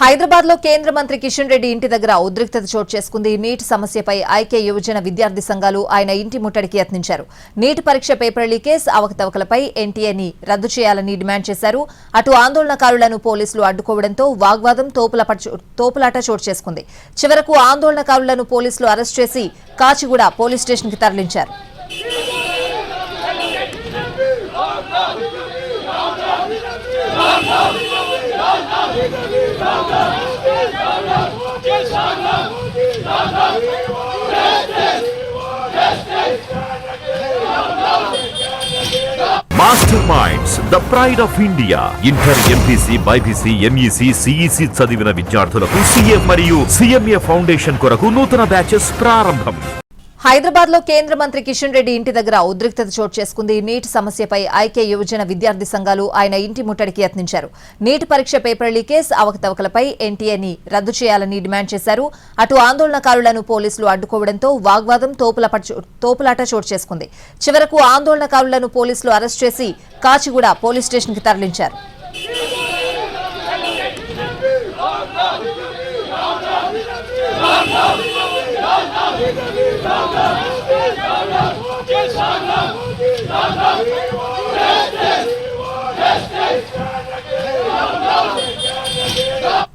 హైదరాబాద్లో కేంద్ర మంత్రి కిషన్ రెడ్డి ఇంటి దగ్గర ఉద్రిక్తత చోటు చేసుకుంది. నీటి సమస్యపై ఐక్య యువజన విద్యార్థి సంఘాలు ఆయన ఇంటి ముట్టడికి యత్నించారు. నీటి పరీక్ష పేపర్ లీకేజ్ అవకతవకలపై ఎన్టీఏని రద్దు చేయాలని డిమాండ్ చేశారు. అటు ఆందోళనకారులను పోలీసులు అడ్డుకోవడంతో వాగ్వాదం తోపులాట చోటు చేసుకుంది. చివరకు ఆందోళనకారులను పోలీసులు అరెస్ట్ చేసి కాచిగూడ పోలీస్ స్టేషన్కి తరలించారు. Master Minds the pride of India inter MPC BiPC MEC CEC చదివిన విద్యార్థులకు సిఎం మరియు సిఎంఏ ఫౌండేషన్ కొరకు నూతన బ్యాచెస్ ప్రారంభం. హైదరాబాద్లో కేంద్ర మంత్రి కిషన్ రెడ్డి ఇంటి దగ్గర ఉద్రిక్తత చోటు చేసుకుంది. నీట్ సమస్యపై ఐక్య యువజన విద్యార్థి సంఘాలు ఆయన ఇంటి ముట్టడికి యత్నించారు. నీట్ పరీక్ష పేపర్ లీకేజ్ అవకతవకలపై ఎన్టీఏని రద్దు చేయాలని డిమాండ్ చేశారు. అటు ఆందోళనకారులను పోలీసులు అడ్డుకోవడంతో వాగ్వాదం తోపులాట చోటు చేసుకుంది. చివరకు ఆందోళనకారులను పోలీసులు అరెస్ట్ చేసి కాచిగూడ పోలీస్ స్టేషన్కి తరలించారు. Yeah.